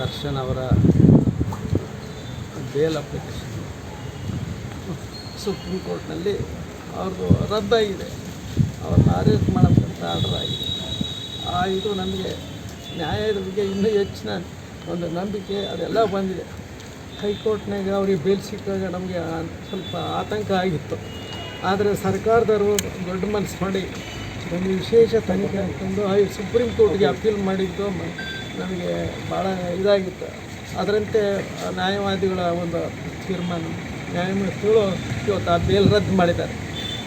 ದರ್ಶನ್ ಅವರ bale application supreme ಕೋರ್ಟ್ನಲ್ಲಿ ಅವ್ರದ್ದು ರದ್ದಾಗಿದೆ. ಅವ್ರನ್ನ ಅರೆಸ್ಟ್ ಮಾಡಬೇಕಂತ ಆರ್ಡರ್ ಆಗಿದೆ. ಆ ಇದು ನಮಗೆ ನ್ಯಾಯದ ಬಗ್ಗೆ ಇನ್ನೂ ಹೆಚ್ಚಿನ ಒಂದು ನಂಬಿಕೆ ಅದೆಲ್ಲ ಬಂದಿದೆ. ಹೈಕೋರ್ಟ್ನಾಗ ಅವ್ರಿಗೆ ಬೇಲ್ ಸಿಕ್ಕಾಗ ನಮಗೆ ಸ್ವಲ್ಪ ಆತಂಕ ಆಗಿತ್ತು. ಆದರೆ ಸರ್ಕಾರದವರು ದೊಡ್ಡ ಮನಸ್ಸು ಮಾಡಿ ಒಂದು ವಿಶೇಷ ತನಿಖೆ ಅಂತಂದು ಸುಪ್ರೀಂ ಕೋರ್ಟ್ಗೆ ಅಪೀಲ್ ಮಾಡಿದ್ದು ನಮಗೆ ಭಾಳ ಇದಾಗಿತ್ತು. ಅದರಂತೆ ನ್ಯಾಯವಾದಿಗಳ ಒಂದು ತೀರ್ಮಾನ ನ್ಯಾಯಮೂರ್ತಿಗಳು ಇವತ್ತು ಆ ಬೇಲ್ ರದ್ದು ಮಾಡಿದ್ದಾರೆ.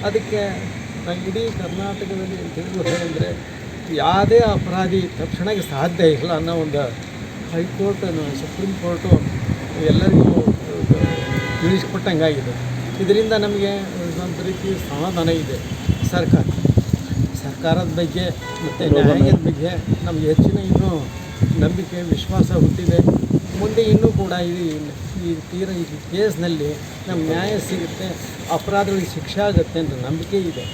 ಅದಕ್ಕೆ ನಾನು ಇಡೀ ಕರ್ನಾಟಕದಲ್ಲಿ ತಿಳಿದುಕೊಂಡ್ರೆ ಯಾವುದೇ ಅಪರಾಧಿ ತಕ್ಷಣಕ್ಕೆ ಸಾಧ್ಯ ಇಲ್ಲ ಅನ್ನೋ ಒಂದು ಹೈಕೋರ್ಟ್ ಸುಪ್ರೀಂ ಕೋರ್ಟು ಎಲ್ಲರಿಗೂ ತಿಳಿಸಿಕೊಟ್ಟಂಗಾಗಿದೆ. ಇದರಿಂದ ನಮಗೆ ಒಂದು ರೀತಿ ಸಮಾಧಾನ ಇದೆ ಸರ್ಕಾರ. ಸರ್ಕಾರದ ಬಗ್ಗೆ ಮತ್ತು ನ್ಯಾಯದ ಬಗ್ಗೆ ನಮಗೆ ಹೆಚ್ಚಿನ ಇನ್ನೂ ನಂಬಿಕೆ, ವಿಶ್ವಾಸ ಹುಟ್ಟಿದೆ. ಮುಂದೆ ಇನ್ನೂ ಕೂಡ ಈ ಈ ತೀರ, ಈ ಕೇಸ್ನಲ್ಲಿ ನಮ್ಮ ನ್ಯಾಯ ಸಿಗುತ್ತೆ, ಅಪರಾಧಗಳಿಗೆ ಶಿಕ್ಷೆ ಆಗುತ್ತೆ ಅಂತ ನಂಬಿಕೆ ಇದೆ.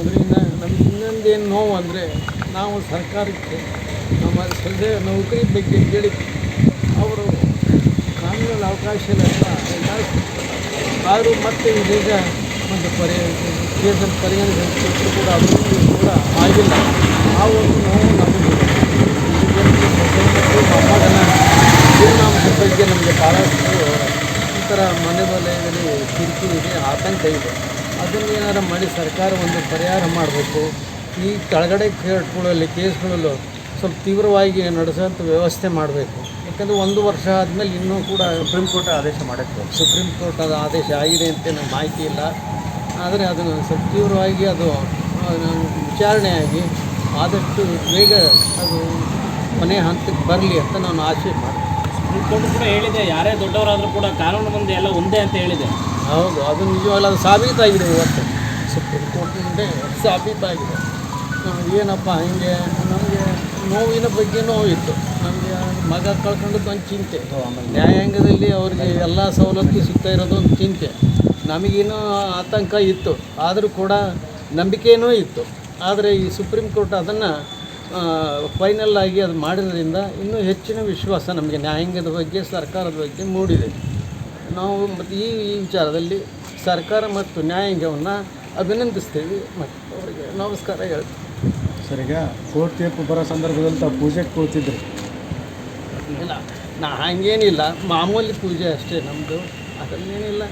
ಅದರಿಂದ ನಮ್ಗೆ ಇನ್ನೊಂದೇನು ನೋವು ಅಂದರೆ ನಾವು ಸರ್ಕಾರಕ್ಕೆ, ನಮ್ಮ ಸದ್ಯ ನೌಕರಿ ಬಗ್ಗೆ ಕೇಳಿ ಅವರು ಕಾನೂನಲ್ಲಿ ಅವಕಾಶ ಇಲ್ಲ ಆದರೂ ಮತ್ತೆ ಇದೀಗ ಒಂದು ಪರಿ, ಕೇಸನ್ನು ಪರಿಗಣಿಸಿದ್ರು ಕೂಡ ಅಭಿವೃದ್ಧಿ ಕೂಡ ಆಗಿಲ್ಲ ಆ ಒಂದು ನೋವು ನಮಗೆ ಮೊಮ್ಮಗನ ಜೀವನಾಂಶದ ಬಗ್ಗೆ ನಮಗೆ ಭಾಳಷ್ಟು ಥರ ಮನೆ ವಲಯದಲ್ಲಿ ಕಿರಿಕಿರಿ ಇದೆ ಆತಂಕ ಇದೆ. ಅದನ್ನು ಏನಾರು ಮಾಡಿ ಸರ್ಕಾರ ಒಂದು ಪರಿಹಾರ ಮಾಡಬೇಕು. ಈ ಕೆಳಗಡೆ ಕೇಟ್ಗಳಲ್ಲಿ ಕೇಸ್ಗಳಲ್ಲೂ ಸ್ವಲ್ಪ ತೀವ್ರವಾಗಿ ನಡೆಸೋಂಥ ವ್ಯವಸ್ಥೆ ಮಾಡಬೇಕು. ಯಾಕಂದರೆ ಒಂದು ವರ್ಷ ಆದಮೇಲೆ ಇನ್ನೂ ಕೂಡ ಸುಪ್ರೀಂ ಕೋರ್ಟ್ ಆದೇಶ ಮಾಡಕ್ಕೆ ಸುಪ್ರೀಂ ಕೋರ್ಟ್ ಅದು ಆದೇಶ ಆಗಿದೆ ಅಂತ ನನಗೆ ಮಾಹಿತಿ ಇಲ್ಲ. ಆದರೆ ಅದನ್ನು ಸ್ವಲ್ಪ ತೀವ್ರವಾಗಿ ಅದು ವಿಚಾರಣೆಯಾಗಿ ಆದಷ್ಟು ಬೇಗ ಅದು ಕೊನೆ ಹಂತಕ್ಕೆ ಬರಲಿ ಅಂತ ನಾನು ಆಶೆ ಮಾಡ್ತೀನಿ. ಕೋರ್ಟ್ ಕೂಡ ಹೇಳಿದೆ. ಯಾರೇ ದೊಡ್ಡವರಾದರೂ ಕೂಡ ಕಾನೂನು ಮುಂದೆ ಎಲ್ಲ ಒಂದೇ ಅಂತ ಹೇಳಿದೆ. ಹೌದು, ಅದು ನಿಜವಲ್ಲ, ಅದು ಸಾಬೀತಾಗಿದೆ ಇವತ್ತು. ಸುಪ್ರೀಂ ಕೋರ್ಟ್ ಮುಂದೆ ಸಾಬೀತಾಗಿದೆ. ಏನಪ್ಪ, ಹಿಂಗೆ ನಮಗೆ ನೋವಿನ ಬಗ್ಗೆ ನೋವಿತ್ತು. ನಮಗೆ ಮಗ ಕಳ್ಕೊಂಡದ್ದು ಒಂದು ಚಿಂತೆ. ನ್ಯಾಯಾಂಗದಲ್ಲಿ ಅವ್ರಿಗೆ ಎಲ್ಲ ಸವಲತ್ತು ಸಿಗ್ತಾ ಇರೋದು ಒಂದು ಚಿಂತೆ. ನಮಗೇನು ಆತಂಕ ಇತ್ತು. ಆದರೂ ಕೂಡ ನಂಬಿಕೆಯೂ ಇತ್ತು. ಆದರೆ ಈ ಸುಪ್ರೀಂ ಕೋರ್ಟ್ ಅದನ್ನು ಫೈನಲ್ ಆಗಿ ಅದು ಮಾಡಿದ್ರಿಂದ ಇನ್ನೂ ಹೆಚ್ಚಿನ ವಿಶ್ವಾಸ ನಮಗೆ ನ್ಯಾಯಾಂಗದ ಬಗ್ಗೆ ಸರ್ಕಾರದ ಬಗ್ಗೆ ಮೂಡಿದೆ. ನಾವು ಮತ್ತು ಈ ಈ ವಿಚಾರದಲ್ಲಿ ಸರ್ಕಾರ ಮತ್ತು ನ್ಯಾಯಾಂಗವನ್ನು ಅಭಿನಂದಿಸ್ತೀವಿ. ಮತ್ತು ಅವರಿಗೆ ನಮಸ್ಕಾರ ಹೇಳ್ತೀವಿ ಸರಿಗ ಈಗ ಕೋರ್ಟ್ ತೀರ್ಪು ಬರೋ ಸಂದರ್ಭದಲ್ಲಿ ತಾವು ಪೂಜೆಗೆ ಕೂತಿದ್ರು ಇಲ್ಲ ನಾ ಹಂಗೇನಿಲ್ಲ. ಮಾಮೂಲಿ ಪೂಜೆ ಅಷ್ಟೇ ನಮ್ಮದು ಅದನ್ನೇನಿಲ್ಲ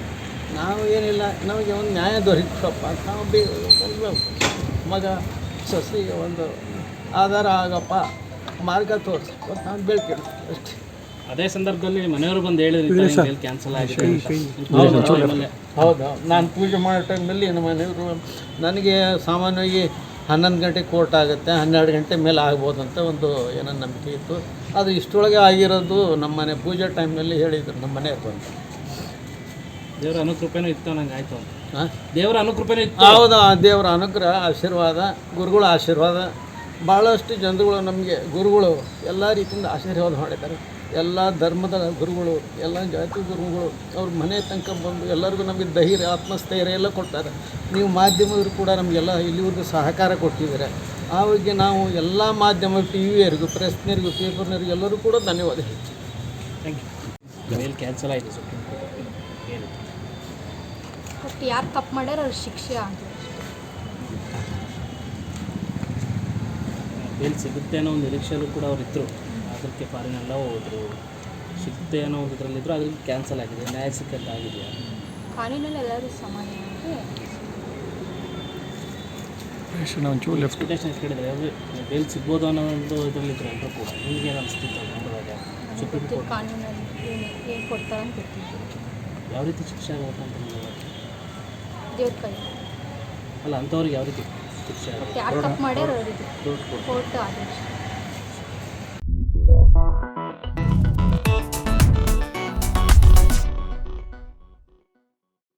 ನಾವು ಏನಿಲ್ಲ. ನಮಗೆ ಒಂದು ನ್ಯಾಯ ದೊರಕಪ್ಪ ನಾವು ಬೇ ಮಗ ಸೊಸೆಗೆ ಒಂದು ಆಧಾರ ಆಗಪ್ಪ. ಮಾರ್ಗ ತೋರಿಸಿ. ನಾನು ಬೆಳ್ಕೊಂಡು ಅಷ್ಟೇ. ಅದೇ ಸಂದರ್ಭದಲ್ಲಿ ಮನೆಯವರು ಬಂದು ಹೇಳಿದ್ರು ಕ್ಯಾನ್ಸಲ್ ಆಗಿದೆ ಹೌದು. ನಾನು ಪೂಜೆ ಮಾಡೋ ಟೈಮ್ನಲ್ಲಿ ನಮ್ಮ ಮನೆಯವರು ನನಗೆ ಸಾಮಾನ್ಯವಾಗಿ ಹನ್ನೊಂದು ಗಂಟೆ ಕೋರ್ಟ್ ಆಗುತ್ತೆ ಹನ್ನೆರಡು ಗಂಟೆ ಮೇಲೆ ಆಗ್ಬೋದು ಅಂತ ಒಂದು ಏನೋ ನಂಬಿಕೆ ಇತ್ತು. ಅದು ಇಷ್ಟೊಳಗೆ ಆಗಿರೋದು ನಮ್ಮ ಮನೆ ಪೂಜೆ ಟೈಮ್ನಲ್ಲಿ ಹೇಳಿದ್ರು ನಮ್ಮ ಮನೆ ಬಂದು ದೇವರ ಅನುಕೃಪೆನೂ ಇತ್ತು ನಂಗೆ ಆಯಿತು ಅಂತ. ಹಾಂ ದೇವರ ಅನುಕೃಪೆನೂ ಇತ್ತು. ಹೌದು ದೇವರ ಅನುಗ್ರಹ ಆಶೀರ್ವಾದ ಗುರುಗಳ ಆಶೀರ್ವಾದ. ಭಾಳಷ್ಟು ಜನರುಗಳು ನಮಗೆ ಗುರುಗಳು ಎಲ್ಲ ರೀತಿಯಿಂದ ಆಶೀರ್ವಾದ ಮಾಡಿದ್ದಾರೆ. ಎಲ್ಲ ಧರ್ಮದ ಗುರುಗಳು ಎಲ್ಲ ಜಾತಿ ಗುರುಗಳು ಅವ್ರ ಮನೆ ತನಕ ಬಂದು ಎಲ್ಲರಿಗೂ ನಮಗೆ ಧೈರ್ಯ ಆತ್ಮಸ್ಥೈರ್ಯ ಎಲ್ಲ ಕೊಡ್ತಾರೆ. ನೀವು ಮಾಧ್ಯಮದವರು ಕೂಡ ನಮಗೆಲ್ಲ ಇಲ್ಲಿವರೆಗೂ ಸಹಕಾರ ಕೊಟ್ಟಿದ್ದಾರೆ. ಆ ಬಗ್ಗೆ ನಾವು ಎಲ್ಲ ಮಾಧ್ಯಮ ಟಿ ವಿಯರಿಗೂ ಪ್ರೆಸ್ನರಿಗೂ ಪೇಪರ್ನರಿಗೂ ಎಲ್ಲರೂ ಕೂಡ ಧನ್ಯವಾದ ಹೇಳ್ತೀವಿ ಥ್ಯಾಂಕ್ ಯು ಮೇಲ್ ಕ್ಯಾನ್ಸಲ್ ಆಯಿತು ಯಾರು ತಪ್ಪು ಮಾಡ್ಯಾರ ಅವ್ರ ಶಿಕ್ಷೆ ಆಗಲಿ. ಬೇಲ್ ಸಿಗುತ್ತೆ ಅನ್ನೋ ಒಂದು ನಿರೀಕ್ಷೆಯಲ್ಲೂ ಕೂಡ ಅವ್ರು ಇದ್ದರು ಅದಕ್ಕೆ ಫಾರಿನೆಲ್ಲ ಹೋದರು. ಸಿಗುತ್ತೆ ಅನ್ನೋ ಒಂದು ಇದರಲ್ಲಿದ್ದರು ಅದಕ್ಕೆ ಕ್ಯಾನ್ಸಲ್ ಆಗಿದೆ. ನ್ಯಾಯ ಸಿಕ್ಕಂತ ಆಗಿದೆ ಕಾನೂನಲ್ಲಿ ಎಲ್ಲರೂ ಸಮಾನ ಒಂಚೂರು ಲೆಫ್ಟ್ ಕೇಳಿದರೆ ಬೇಲ್ ಸಿಗ್ಬೋದು ಅನ್ನೋ ಒಂದು ಇದರಲ್ಲಿದ್ದರು ಎಲ್ಲರೂ ಕೂಡ. ನಿಮಗೇನು ಅನಿಸ್ತಿತ್ತು ಅದು ನೋಡಿದಾಗ ಸುಪ್ರೀಂ ಕೋರ್ಟ್ ಕಾನೂನಲ್ಲಿ ಏನು ಏನು ಕೊಡ್ತಾರೆ ಅಂತ ಯಾವ ರೀತಿ ಶಿಕ್ಷೆ ಆಗುತ್ತೆ ಅಂತ ನಿಮಗೆ ದೇವ್ರ ಕೈ. ಅಲ್ಲ ಅಂಥವ್ರಿಗೆ ಯಾವ ರೀತಿ? ಆಗುತ್ತೆ ಯಾರು ತಪ್ಪು ಮಾಡ್ಯಾರ ಅವ್ರಿಗೆ ಕೋರ್ಟ್ ಕೋರ್ಟ್ ಆದೇಶ.